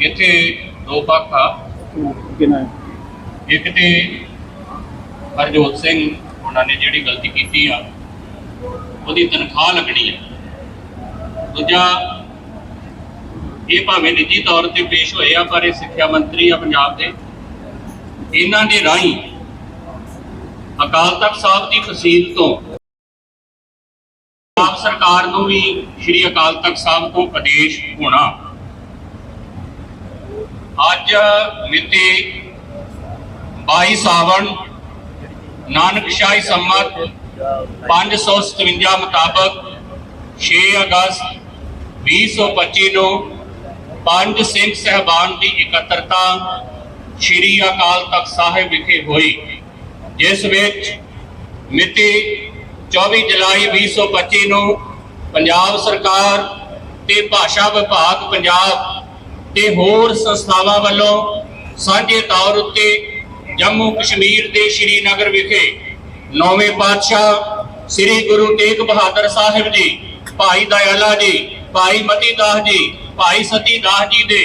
ਇੱਥੇ ਦੋ ਪੱਖ ਆ। ਇੱਕ ਤੇ ਹਰਜੋਤ ਸਿੰਘ ਉਹਨਾਂ ਨੇ ਜਿਹੜੀ ਗਲਤੀ ਕੀਤੀ ਆ ਉਹਦੀ ਤਨਖਾਹ ਲੱਗਣੀ ਆ। ਦੂਜਾ ਇਹ ਭਾਵੇਂ ਨਿੱਜੀ ਤੌਰ ਤੇ ਪੇਸ਼ ਹੋਏ ਆ ਪਰ ਇਹ ਸਿੱਖਿਆ ਮੰਤਰੀ ਆ ਪੰਜਾਬ ਦੇ। ਇਹਨਾਂ ਦੇ ਰਾਹੀਂ ਅਕਾਲ ਤਖਤ ਸਾਹਿਬ ਦੀ ਤਹਿਸੀਲ ਤੋਂ ਆਪ ਸਰਕਾਰ ਨੂੰ ਵੀ ਸ੍ਰੀ ਅਕਾਲ ਤਖਤ ਸਾਹਿਬ ਤੋਂ ਆਦੇਸ਼ ਹੋਣਾ। ਅੱਜ ਮਿਤੀ 22 ਸਾਵਣ ਨਾਨਕ ਸ਼ਾਹੀ ਸੰਮਤ 557 ਮੁਤਾਬਕ 6 ਅਗਸਤ 2025 ਨੂੰ ਪੰਜ ਸਿੰਘ ਸਹਿਬਾਨ ਦੀ ਇਕੱਤਰਤਾ ਸ੍ਰੀ ਅਕਾਲ ਤਖਤ ਸਾਹਿਬ ਵਿਖੇ ਹੋਈ, ਜਿਸ ਵਿੱਚ ਮਿਤੀ 24 ਜੁਲਾਈ 2025 ਨੂੰ ਪੰਜਾਬ ਸਰਕਾਰ ਤੇ ਭਾਸ਼ਾ ਵਿਭਾਗ ਪੰਜਾਬ ਤੇ ਹੋਰ ਸੰਸਥਾਵਾਂ ਵੱਲੋਂ ਸਾਂਝੇ ਤੌਰ ਉੱਤੇ ਜੰਮੂ ਕਸ਼ਮੀਰ ਦੇ ਸ਼੍ਰੀਨਗਰ ਵਿਖੇ ਨੌਵੇਂ ਪਾਤਸ਼ਾਹ ਸ੍ਰੀ ਗੁਰੂ ਤੇਗ ਬਹਾਦਰ ਸਾਹਿਬ ਜੀ, ਭਾਈ ਦਇਆਲਾ ਜੀ, ਭਾਈ ਮਤੀ ਦਾਸ ਜੀ, ਭਾਈ ਸਤੀ ਦਾਸ ਜੀ ਦੇ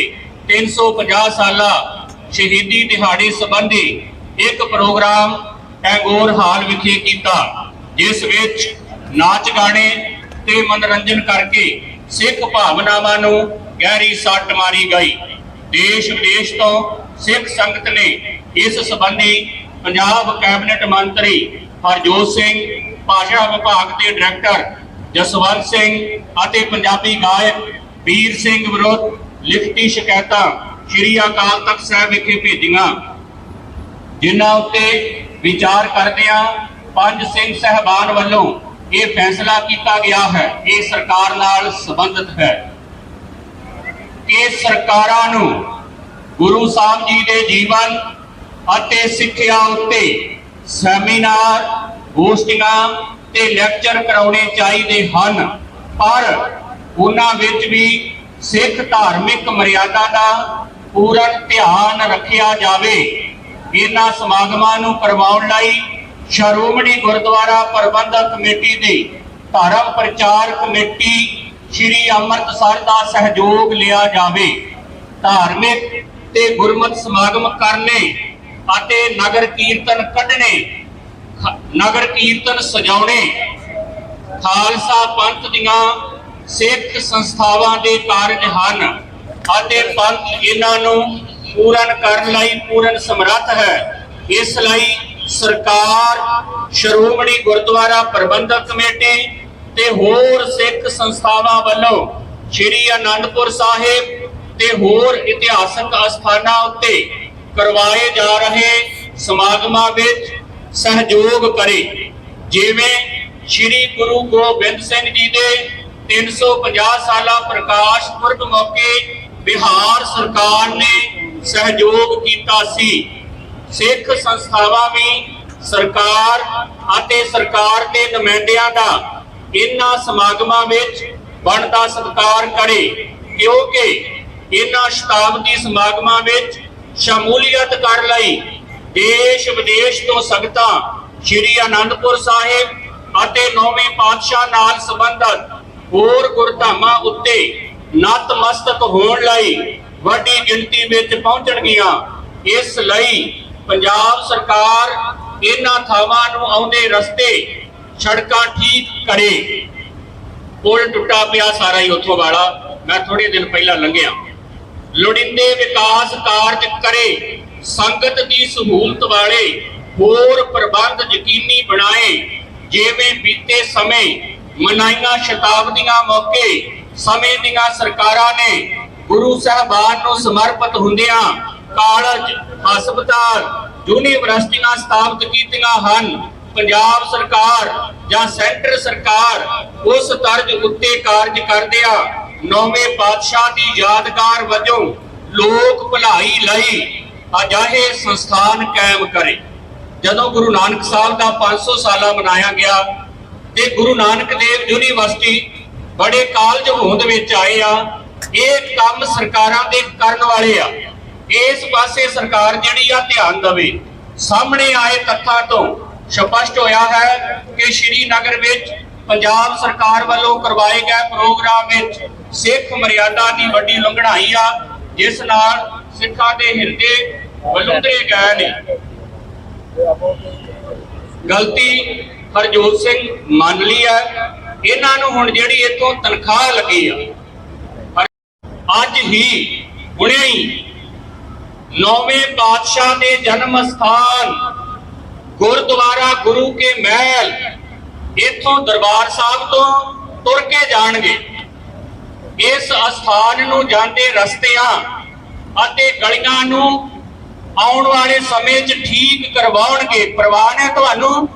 350 ਸਾਲਾ ਸ਼ਹੀਦੀ ਦਿਹਾੜੇ ਸੰਬੰਧੀ ਇੱਕ ਪ੍ਰੋਗਰਾਮ ਟੈਗੋਰ ਹਾਲ ਵਿਖੇ ਕੀਤਾ, ਜਿਸ ਵਿੱਚ ਨਾਚ ਗਾਣੇ ਤੇ ਮਨੋਰੰਜਨ ਕਰਕੇ ਸਿੱਖ ਭਾਵਨਾਵਾਂ ਨੂੰ ਗਹਿਰੀ ਸੱਟ ਮਾਰੀ ਗਈ। ਦੇਸ਼ ਵਿਦੇਸ਼ ਤੋਂ ਸਿੱਖ ਸੰਗਤ ਨੇ ਇਸ ਸੰਬੰਧੀ ਪੰਜਾਬ ਕੈਬਨਿਟ ਮੰਤਰੀ ਹਰਜੋਤ ਸਿੰਘ, ਭਾਸ਼ਾ ਵਿਭਾਗ ਦੇ ਡਾਇਰੈਕਟਰ ਜਸਵੰਤ ਸਿੰਘ ਅਤੇ ਪੰਜਾਬੀ ਗਾਇਕ ਵੀਰ ਸਿੰਘ ਵਿਰੁੱਧ ਲਿਖਤੀ ਸ਼ਿਕਾਇਤਾਂ ਸ਼੍ਰੀ ਅਕਾਲ ਤਖਤ ਸਾਹਿਬ ਵਿਖੇ ਭੇਜੀਆਂ। ਜਿਨ੍ਹਾਂ ਉੱਤੇ ਵਿਚਾਰ ਕਰਦਿਆਂ ਪੰਜ ਸਿੰਘ ਸਹਿਬਾਨ ਵੱਲੋਂ ਇਹ ਫੈਸਲਾ ਕੀਤਾ ਗਿਆ ਹੈ। ਇਹ ਸਰਕਾਰ ਨਾਲ ਸੰਬੰਧਿਤ ਹੈ। ਕਿ ਸਰਕਾਰਾਂ ਨੂੰ ਗੁਰੂ ਸਾਹਿਬ ਜੀ ਦੇ ਜੀਵਨ ਅਤੇ ਸਿੱਖਿਆ ਉੱਤੇ ਸੈਮੀਨਾਰ ਗੋਸ਼ਟੀਆਂ ਤੇ ਲੈਕਚਰ ਕਰਾਉਣੇ ਚਾਹੀਦੇ ਹਨ। ਪਰ ਉਹਨਾਂ ਵਿੱਚ ਵੀ ਸਿੱਖ ਧਾਰਮਿਕ ਮਰਿਆਦਾ ਦਾ ਪੂਰਨ ਧਿਆਨ ਰੱਖਿਆ ਜਾਵੇ। ਇਹਨਾਂ ਸਮਾਗਮਾਂ ਨੂੰ ਕਰਵਾਉਣ ਲਈ ਸ਼੍ਰੋਮਣੀ ਗੁਰਦੁਆਰਾ ਪ੍ਰਬੰਧਕ ਕਮੇਟੀ ਦੀ ਧਰਮ ਪ੍ਰਚਾਰ ਕਮੇਟੀ ਸ਼੍ਰੀ ਅੰਮ੍ਰਿਤਸਰ ਦਾ ਸਹਿਯੋਗ ਲਿਆ ਜਾਵੇ। ਧਾਰਮਿਕ ਤੇ ਗੁਰਮਤ ਸਮਾਗਮ ਕਰਨੇ ਅਤੇ ਨਗਰ ਕੀਰਤਨ ਕੱਢਣੇ ਨਗਰ ਕੀਰਤਨ ਸਜਾਉਣੇ, ਖਾਲਸਾ ਪੰਥ ਦੀਆਂ ਸਿੱਖ ਸੰਸਥਾਵਾਂ ਦੇ ਕਾਰਜ ਹਨ ਅਤੇ ਪੰਥ ਇਹਨਾਂ ਨੂੰ ਪੂਰਨ ਕਰਨ ਲਈ ਪੂਰਨ ਸਮਰੱਥ ਹੈ। ਇਸ ਲਈ ਸਰਕਾਰ ਸ਼੍ਰੋਮਣੀ ਗੁਰਦੁਆਰਾ ਪ੍ਰਬੰਧਕ ਕਮੇਟੀ ਤੇ ਹੋਰ ਸਿੱਖ ਸੰਸਥਾਵਾਂ ਵੱਲੋਂ ਸ੍ਰੀ ਅਨੰਦਪੁਰ ਸਾਹਿਬ ਤੇ ਹੋਰ ਇਤਿਹਾਸਕ ਅਸਥਾਨਾਂ ਉੱਤੇ ਕਰਵਾਏ ਜਾ ਰਹੇ ਸਮਾਗਮਾਂ ਵਿੱਚ ਸਹਿਯੋਗ ਕਰੇ, ਜਿਵੇਂ ਸ੍ਰੀ ਗੁਰੂ ਗੋਬਿੰਦ ਸਿੰਘ ਜੀ ਦੇ 350 ਸਾਲਾ ਪ੍ਰਕਾਸ਼ ਪੁਰਬ ਮੌਕੇ ਬਿਹਾਰ ਸਰਕਾਰ ਨੇ ਸਹਿਯੋਗ ਕੀਤਾ ਸੀ। ਸਿੱਖ ਸੰਸਥਾਵਾਂ ਵੀ ਸਰਕਾਰ ਅਤੇ ਸਰਕਾਰ ਦੇ ਨੁਮਾਇੰਦਿਆਂ ਦਾ ਇਹਨਾਂ ਸਮਾਗਮਾਂ ਵਿੱਚ ਬਣਦਾ ਸਤਿਕਾਰ ਕਰੇ, ਕਿਉਂਕਿ ਇਹਨਾਂ ਸ਼ਤਾਬਦੀ ਸਮਾਗਮਾਂ ਵਿੱਚ ਸ਼ਮੂਲੀਅਤ ਕਰ ਲਈ ਦੇਸ਼ ਵਿਦੇਸ਼ ਤੋਂ ਸੰਗਤਾਂ ਸ੍ਰੀ ਅਨੰਦਪੁਰ ਸਾਹਿਬ ਅਤੇ ਨੌਵੇਂ ਪਾਤਸ਼ਾਹ ਨਾਲ ਸੰਬੰਧਤ ਹੋਰ ਗੁਰਧਾਮਾਂ ਉੱਤੇ ਨਤਮਸਤਕ ਹੋਣ ਲਈ ਵੱਡੀ ਗਿਣਤੀ ਵਿੱਚ ਪਹੁੰਚਣਗੀਆਂ। ਇਸ ਲਈ ਪੰਜਾਬ ਸਰਕਾਰ ਇਹਨਾਂ ਥਾਵਾਂ ਨੂੰ ਆਉਂਦੇ ਰਸਤੇ ਸੜਕਾਂ ਠੀਕ ਕਰੇ। ਪੁਲ ਟੁੱਟਾ ਪਿਆ ਸਾਰਾ ਹੀ ਉੱਥੋਂ ਵਾਲਾ। ਮੈਂ ਥੋੜੇ ਦਿਨ ਪਹਿਲਾਂ ਲੰਘਿਆ। ਲੋੜੀਂਦੇ ਵਿਕਾਸ ਕਾਰਜ ਕਰੇ। ਸੰਗਤ ਦੀ ਸਹੂਲਤ ਵਾਲੇ ਹੋਰ ਪ੍ਰਬੰਧ ਯਕੀਨੀ ਬਣਾਏ। ਜਿਵੇਂ ਬੀਤੇ ਸਮੇਂ ਮਨਾਈਆਂ ਸ਼ਤਾਬਦੀਆਂ ਮੌਕੇ ਸਮੇਂ ਦੀਆਂ ਸਰਕਾਰਾਂ ਨੇ ਗੁਰੂ ਸਾਹਿਬਾਨ ਨੂੰ ਸਮਰਪਿਤ ਹੁੰਦਿਆਂ ਕਾਲਜ, ਹਸਪਤਾਲ, ਯੂਨੀਵਰਸਿਟੀਆਂ ਸਥਾਪਿਤ ਕੀਤੀਆਂ ਹਨ। ਪੰਜਾਬ ਸਰਕਾਰ ਜਾਂ ਸੈਂਟਰ ਸਰਕਾਰ ਉਸ ਤਰਜ਼ ਉੱਤੇ ਕਾਰਜ ਕਰਦਿਆਂ ਨੌਵੇਂ ਪਾਤਸ਼ਾਹ ਦੀ ਯਾਦਗਾਰ ਵਜੋਂ ਲੋਕ ਭਲਾਈ ਲਈ ਅਜਾਹੇ ਸੰਸਥਾਨ ਕਾਇਮ ਕਰੇ। ਜਦੋਂ ਗੁਰੂ ਨਾਨਕ ਸਾਹਿਬ ਦਾ 500 ਸਾਲਾ ਮਨਾਇਆ ਗਿਆ ਤੇ ਗੁਰੂ ਨਾਨਕ ਦੇਵ ਯੂਨੀਵਰਸਿਟੀ ਬੜੇ ਕਾਲਜ ਹੋਂਦ ਵਿੱਚ ਆਏ ਆ, ਇਹ ਕੰਮ ਸਰਕਾਰਾਂ ਦੇ ਕਰਨ ਵਾਲੇ ਆ। ਇਸ ਪਾਸੇ ਸਰਕਾਰ ਜਿਹੜੀ ਆ ਧਿਆਨ ਦੇਵੇ, ਸਾਹਮਣੇ ਆਏ ਤੱਥਾਂ ਤੋਂ ਸਪਸ਼ਟ ਹੋਇਆ ਹੈ ਕਿ ਸ਼੍ਰੀਨਗਰ ਵਿੱਚ ਪੰਜਾਬ ਸਰਕਾਰ ਵੱਲੋਂ ਕਰਵਾਏ ਗਏ ਪ੍ਰੋਗਰਾਮ ਵਿੱਚ ਸਿੱਖ ਮਰਿਆਦਾ ਦੀ ਵੱਡੀ ਲੰਘਣਾਈ ਆ, ਜਿਸ ਨਾਲ ਸਿੱਖਾਂ ਦੇ ਹਿਰਦੇ ਬਲੁੰਦਰੇ ਗਏ ਨੇ। ਗਲਤੀ ਹਰਜੋਤ ਸਿੰਘ ਮੰਨ ਲਈ ਹੈ। ਇਹਨਾਂ ਨੂੰ ਹੁਣ ਜਿਹੜੀ ਇਥੋਂ ਤਨਖਾਹ ਲੱਗੀ ਆ, ਅੱਜ ਹੀ ਹੁਣੇ ਹੀ ਨੌਵੇਂ ਪਾਤਸ਼ਾਹ ਦੇ ਜਨਮ ਸਥਾਨ ਗੁਰਦੁਆਰਾ ਗੁਰੂ ਕੇ ਮਹਿਲ ਇਥੋਂ ਦਰਬਾਰ ਸਾਹਿਬ ਤੋਂ ਤੁਰ ਕੇ ਜਾਣਗੇ। ਇਸ ਅਸਥਾਨ ਨੂੰ ਜਾਂਦੇ ਰਸਤਿਆਂ ਅਤੇ ਗਲੀਆਂ ਨੂੰ ਆਉਣ ਵਾਲੇ ਸਮੇਂ 'ਚ ਠੀਕ ਕਰਵਾਉਣਗੇ। ਪ੍ਰਵਾਨ ਹੈ ਤੁਹਾਨੂੰ।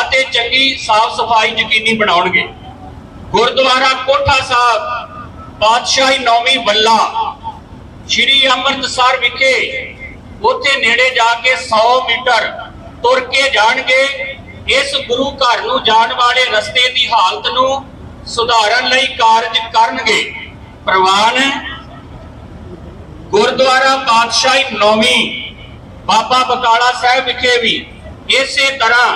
ਅਤੇ ਚੰਗੀ ਸਾਫ਼ ਸਫ਼ਾਈ ਯਕੀਨੀ ਬਣਾਉਣਗੇ। ਗੁਰਦੁਆਰਾ ਕੋਠਾ ਸਾਹਿਬ, ਪਾਤਸ਼ਾਹੀ ਨੌਵੀਂ ਬੱਲਾ, ਸ਼੍ਰੀ ਅੰਮ੍ਰਿਤਸਰ ਵਿਖੇ ਨੇੜੇ ਜਾ ਕੇ 100 ਮੀਟਰ ਤੁਰ ਕੇ ਜਾਣਗੇ, ਇਸ ਗੁਰੂ ਘਰ ਨੂੰ ਜਾਣ ਵਾਲੇ ਰਸਤੇ ਦੀ ਹਾਲਤ ਨੂੰ ਸੁਧਾਰਨ ਲਈ ਕਾਰਜ ਕਰਨਗੇ। ਪ੍ਰਵਾਨ, ਗੁਰਦੁਆਰਾ ਪਾਤਸ਼ਾਹੀ ਨੌਵੀਂ, ਬਾਬਾ ਬਕਾਲਾ ਸਾਹਿਬ ਵਿਖੇ ਵੀ ਇਸੇ ਤਰ੍ਹਾਂ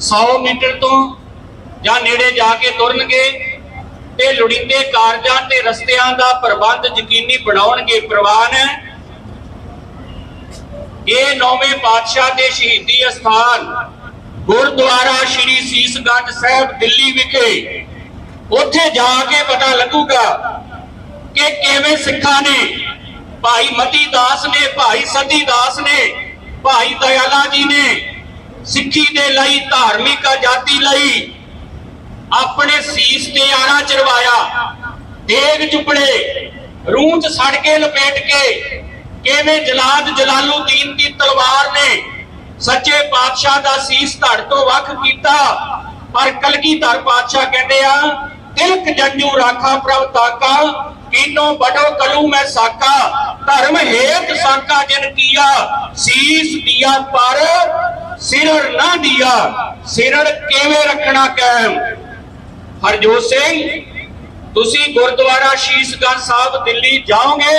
100 ਮੀਟਰ ਤੋਂ ਜਾਂ ਨੇੜੇ ਜਾ ਕੇ ਤੁਰਨਗੇ ਤੇ ਲੋੜੀਂਦੇ ਕਾਰਜਾਂ ਤੇ ਰਸਤਿਆਂ ਦਾ ਪ੍ਰਬੰਧ ਯਕੀਨੀ ਬਣਾਉਣਗੇ। ਪ੍ਰਵਾਨ ਇਹ ਨੌਵੇਂ ਪਾਤਸ਼ਾਹ ਦੇ ਸ਼ਹੀਦੀ ਅਸਥਾਨ ਗੁਰਦੁਆਰਾ ਸ਼੍ਰੀ ਸੀਸਗੰਜ ਸਾਹਿਬ, ਦਿੱਲੀ ਵਿਖੇ। ਉੱਥੇ ਜਾ ਕੇ ਪਤਾ ਲੱਗੂਗਾ ਕਿ ਕਿਵੇਂ ਸਿੱਖਾਂ ਨੇ, ਭਾਈ ਮਤੀ ਦਾਸ ਨੇ, ਭਾਈ ਸਤੀ ਦਾਸ ਨੇ, ਭਾਈ ਦਇਆਲਾ ਜੀ ਨੇ ਸਿੱਖੀ ਦੇ ਲਈ, ਧਾਰਮਿਕ ਆਜ਼ਾਦੀ ਲਈ ਆਪਣੇ ਸੀਸ ਤੇ ਆਰਾ ਚਰਵਾਇਆ, ਦੇਗ ਚੁਪੜੇ ਰੂਹ ਚ ਸੜ ਕੇ ਲਪੇਟ ਕੇ ਕਿਵੇਂ ਜਲਾਦ ਜਲਾਲੂਦੀਨ ਦੀ ਤਲਵਾਰ ਨੇ ਸੱਚੇ ਪਾਤਸ਼ਾਹ ਦਾ ਸੀਸ ਧੜ ਤੋਂ ਵੱਖ ਕੀਤਾ, ਪਰ ਕਲਗੀਧਰ ਪਾਤਸ਼ਾਹ ਕਹਿੰਦੇ ਆ, ਤਿਲਕ ਜੰਜੂ ਰਾਖਾ ਪ੍ਰਭ ਤਾਕਾ, ਕੀਨੋ ਬੜੋ ਕਲੂ ਮੈਂ ਸਾਕਾ, ਧਰਮ ਹੇਤ ਸਾਕਾ ਜਿਨ ਕੀਆ, ਸੀਸ ਦਿਆ ਪਰ, ਸਿਰੜ ਨਾ ਦਿਆ, ਸਿਰੜ ਕਿਵੇਂ ਰੱਖਣਾ ਕਾਇਮ ਹਰਜੋਤ ਸਿੰਘ, ਤੁਸੀਂ ਗੁਰਦੁਆਰਾ ਸ਼ੀਸ਼ਗੰਜ ਸਾਹਿਬ ਦਿੱਲੀ ਜਾਓਗੇ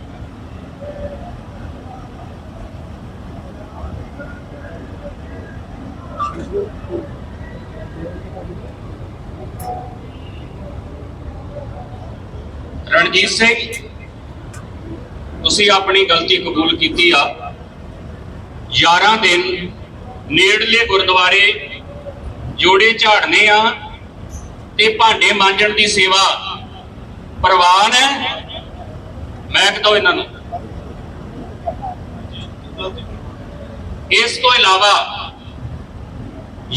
ਰਣਜੀਤ ਸਿੰਘ, ਤੁਸੀਂ ਆਪਣੀ ਗਲਤੀ ਕਬੂਲ ਕੀਤੀ ਆ। 11 ਦਿਨ ਨੇੜਲੇ ਗੁਰਦੁਆਰੇ ਜੋੜੇ ਝਾੜਨੇ ਆ ਤੇ ਭਾਂਡੇ ਮਾਂਜਣ ਦੀ ਸੇਵਾ ਪ੍ਰਵਾਨ ਹੈ। ਮੈਂ ਕਹਦਾ ਇਹਨਾਂ ਨੂੰ? ਇਸ ਤੋਂ ਇਲਾਵਾ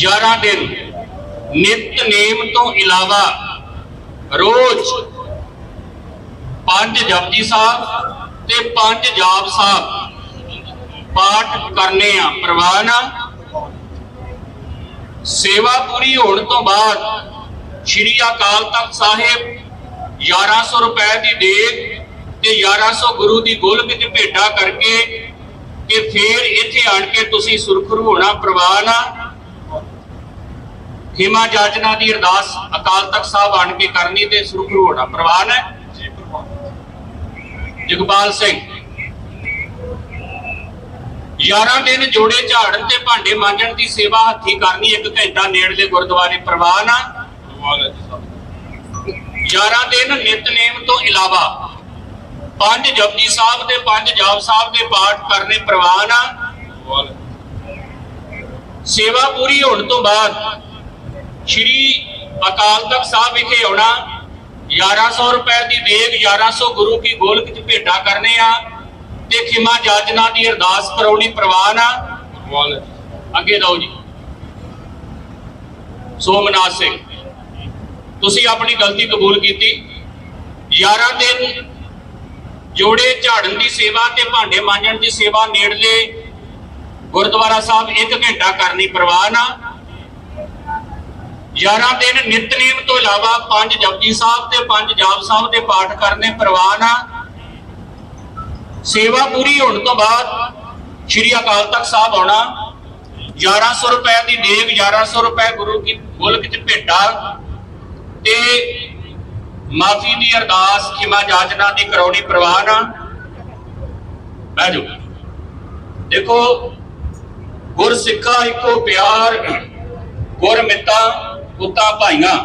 11 ਦਿਨ ਨਿਤਨੇਮ ਤੋਂ ਇਲਾਵਾ ਰੋਜ਼ ਪੰਜ ਜਪਜੀ ਸਾਹਿਬ ਤੇ ਪੰਜ ਜਾਪ ਸਾਹਿਬ। ਪਾਠ ਕਰਨੇ ਆ, ਪ੍ਰਵਾਨ ਸੇਵਾ ਪੂਰੀ ਹੋਣ ਤੋਂ ਬਾਅਦ ਸ਼੍ਰੀ ਅਕਾਲ ਤਖਤ ਸਾਹਿਬ 1100 ਰੁਪਏ ਦੀ ਦੇਗ ਤੇ 1100 ਗੁਰੂ ਦੀ ਗੋਲਕ ਚ ਭੇਟਾ ਕਰਕੇ ਕਿ ਫੇਰ ਇੱਥੇ ਆਣ ਕੇ ਤੁਸੀਂ ਸੁਰਖਰੂ ਹੋਣਾ ਪ੍ਰਵਾਨ ਆ। ਖਿਮਾ ਜਾਚਨਾ ਦੀ ਅਰਦਾਸ ਅਕਾਲ ਤਖਤ ਸਾਹਿਬ ਆਣ ਕੇ ਕਰਨੀ ਤੇ ਸੁਰਖਰੂ ਹੋਣਾ ਪ੍ਰਵਾਨ ਹੈ ਜਗਪਾਲ ਸਿੰਘ। 11 ਦਿਨ ਜੋੜੇ ਝਾੜਨ ਤੇ ਭਾਂਡੇ ਮਾਂਜਣ ਦੀ ਸੇਵਾ ਹੱਥੀ ਕਰਨੀ ਇੱਕ ਘੰਟਾ ਨੇੜਲੇ ਗੁਰਦੁਆਰੇ ਪ੍ਰਵਾਨ ਆ 11 ਦਿਨ ਨਿਤਨੇਮ ਤੋਂ ਇਲਾਵਾ ਪੰਜ ਜਪਜੀ ਸਾਹਿਬ ਤੇ ਪੰਜ ਜਾਪ ਸਾਹਿਬ ਦੇ ਪਾਠ ਕਰਨੇ ਪ੍ਰਵਾਨ ਆ ਸੇਵਾ ਪੂਰੀ ਹੋਣ ਤੋਂ ਬਾਅਦ ਸ਼੍ਰੀ ਅਕਾਲ ਤਖਤ ਸਾਹਿਬ ਵਿਖੇ ਆਉਣਾ। 1100 ਰੁਪਏ ਦੀ ਦੇਗ 1100 ਗੁਰੂ ਕੀ ਗੋਲਕ ਚ ਭੇਟਾ ਕਰਨੇ ਆ ਤੇ ਖਿਮਾ ਜਾਚਨਾ ਦੀ ਅਰਦਾਸ ਕਰਾਉਣੀ ਪ੍ਰਵਾਨ ਆ। ਅੱਗੇ ਦੋ ਜੀ। ਸੋਮਨਾਥ ਸਿੰਘ, ਤੁਸੀਂ ਆਪਣੀ ਗਲਤੀ ਕਬੂਲ ਕੀਤੀ। 11 ਦਿਨ ਜੋੜੇ ਝਾੜਨ ਦੀ ਸੇਵਾ ਤੇ ਭਾਂਡੇ ਮਾਂਜਣ ਦੀ ਸੇਵਾ ਨੇੜਲੇ ਗੁਰਦੁਆਰਾ ਸਾਹਿਬ 1 ਘੰਟਾ ਕਰਨੀ ਪ੍ਰਵਾਨ ਆ। 11 ਦਿਨ ਨਿਤਨੇਮ ਤੋਂ ਇਲਾਵਾ ਪੰਜ ਜਪਜੀ ਸਾਹਿਬ ਤੇ ਪੰਜ ਜਾਪ ਸਾਹਿਬ ਦੇ ਪਾਠ ਕਰਨੇ ਪ੍ਰਵਾਨ ਆ। ਸੇਵਾ ਪੂਰੀ ਹੋਣ ਤੋਂ ਬਾਅਦ ਸ਼੍ਰੀ ਅਕਾਲ ਤਖਤ ਸਾਹਿਬ ਆਉਣਾ। 1100 ਰੁਪਏ ਦੀ ਦੇਗ 1100 ਰੁਪਏ ਗੁਰੂ ਕੀ ਮੁਲਕ ਚ ਭੇਟਾ ਤੇ ਮਾਫੀ ਦੀ ਅਰਦਾਸ, ਖਿਮਾ ਜਾਚਨਾ ਦੀ ਕਰਾਉਣੀ ਪ੍ਰਵਾਨ ਆ। ਬਹਿ ਜਾਓ। ਦੇਖੋ ਗੁਰ ਸਿੱਖਾ ਇੱਕੋ ਪਿਆਰ ਗੁਰ ਮਿੱਤਾ ਪੁੱਤਾ ਭਾਈਆਂ,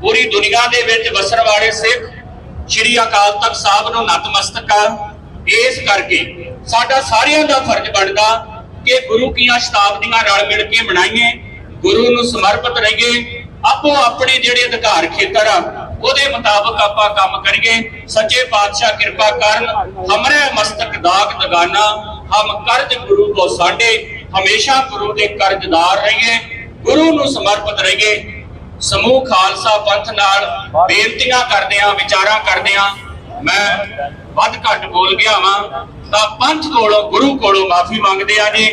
ਪੂਰੀ ਦੁਨੀਆ ਦੇ ਵਿੱਚ ਵਸਣ ਵਾਲੇ ਸਿੱਖ ਸ਼੍ਰੀ ਅਕਾਲ ਤਖਤ ਸਾਹਿਬ ਨੂੰ ਨਤਮਸਤਕ ਆ। ਇਸ ਕਰਕੇ ਸਾਡਾ ਸਾਰਿਆਂ ਦਾ ਫਰਜ਼ ਬਣਦਾ ਕਿ ਗੁਰੂ ਕੀਆਂ ਸ਼ਤਾਬਦੀਆਂ ਰਲ ਮਿਲ ਕੇ ਮਨਾਈਏ, ਗੁਰੂ ਨੂੰ ਸਮਰਪਿਤ ਰਹੀਏ, ਆਪੋ ਆਪਣੇ ਜਿਹੜੇ ਅਧਿਕਾਰ ਖੇਤਰ ਆ, ਉਹਦੇ ਮੁਤਾਬਕ ਆਪਾਂ ਕੰਮ ਕਰੀਏ। ਸੱਚੇ ਪਾਤਸ਼ਾਹ ਕਿਰਪਾ ਕਰਨ, ਹਮਰੇ ਮਸਤਕ ਦਾਗ ਦਗਾਨਾ, ਹਮ ਕਰਜ ਗੁਰੂ ਕੋ ਸਾਡੇ ਹਮੇਸ਼ਾ ਗੁਰੂ ਦੇ ਕਰਜ਼ਦਾਰ ਰਹੀਏ, ਗੁਰੂ ਨੂੰ ਸਮਰਪਿਤ ਰਹੀਏ। ਸਮੂਹ ਖਾਲਸਾ ਪੰਥ ਨਾਲ ਬੇਨਤੀਆਂ ਕਰਦਿਆਂ ਵਿਚਾਰਾਂ ਕਰਦਿਆਂ ਮੈਂ ਵੱਧ ਘੱਟ ਬੋਲ ਗਿਆ ਵਾਂ, ਤਾਂ ਪੰਥ ਕੋਲੋਂ, ਗੁਰੂ ਕੋਲੋਂ ਮਾਫੀ ਮੰਗਦੇ ਆ ਜੀ।